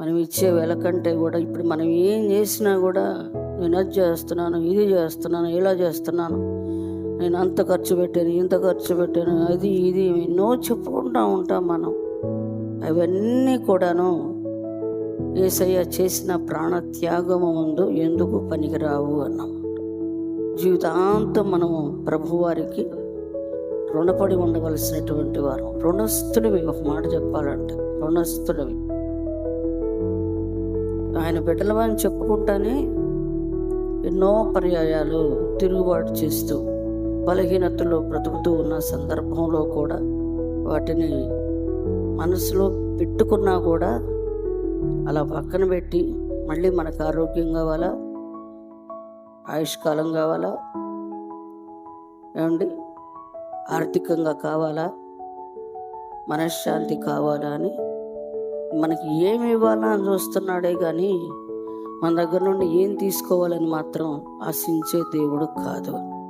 మనం ఇచ్చే వెల కంటే కూడా ఇప్పుడు మనం ఏం చేసినా కూడా నేను అది చేస్తున్నాను ఇది చేస్తున్నాను ఇలా చేస్తున్నాను. నేను అంత ఖర్చు పెట్టాను ఇంత ఖర్చు పెట్టాను అది ఇది ఎన్నో చెప్పుకుంటూ ఉంటాం మనం. అవన్నీ కూడాను ఏసయ్య చేసిన ప్రాణత్యాగము ముందు ఎందుకు పనికిరావు అన్నాం. జీవితాంతం మనము ప్రభువారికి రుణపడి ఉండవలసినటువంటి వారు రుణస్థుడివి ఒక మాట చెప్పాలంటే రుణస్థుడివి ఆయన బిడ్డలమని చెప్పుకుంటానే ఎన్నో పర్యాయాలు తిరుగుబాటు చేస్తూ బలహీనతలో బ్రతుకుతూ ఉన్న సందర్భంలో కూడా వాటిని మనసులో పెట్టుకున్నా కూడా అలా పక్కన పెట్టి మళ్ళీ మనకు ఆరోగ్యం కావాలా? ఆయుష్కాలం కావాలా? ఏమండి? ఆర్థికంగా కావాలా? మనశ్శాంతి కావాలా అని మనకి ఏమి ఇవ్వాలని చూస్తున్నాడే కానీ మన దగ్గర నుండి ఏం తీసుకోవాలని మాత్రం ఆశించే దేవుడు కాదు.